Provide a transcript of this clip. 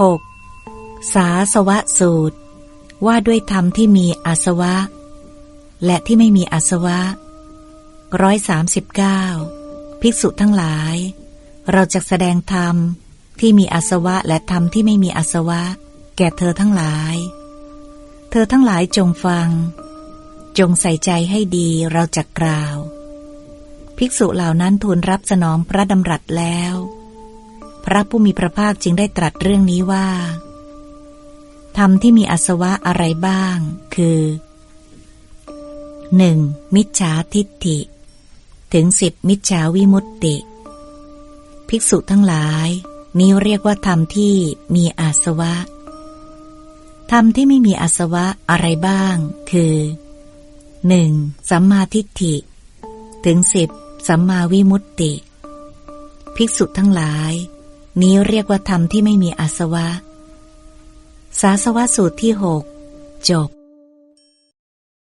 6. สาสวะสูตร ว่าด้วยธรรมที่มีอาสวะ และที่ไม่มีอาสวะร้อยสามสิบเก้าภิกษุทั้งหลาย เราจะแสดงธรรมที่มีอาสวะและธรรมที่ไม่มีอาสวะ แก่เธอทั้งหลาย เธอทั้งหลายจงฟัง จงใส่ใจให้ดีเราจะกล่าว ภิกษุเหล่านั้นทูลรับสนองพระดำรัสแล้ว พระผู้มีพระภาคจึงได้ตรัสเรื่องนี้ว่าธรรมที่มีอาสวะอะไรบ้าง คือ 1. มิจฉาทิฏฐิ ถึงสิบมิจฉาวิมุตติ ภิกษุทั้งหลาย นี้เรียกว่าธรรมที่มีอาสวะ ธรรมที่ไม่มีอาสวะอะไรบ้าง คือ 1. สัมมาทิฏฐิ ถึงสิบสัมมาวิมุตติ ภิกษุทั้งหลาย นี้เรียกว่าธรรมที่ไม่มีอาสวะ สาสวะสูตรที่หกจบ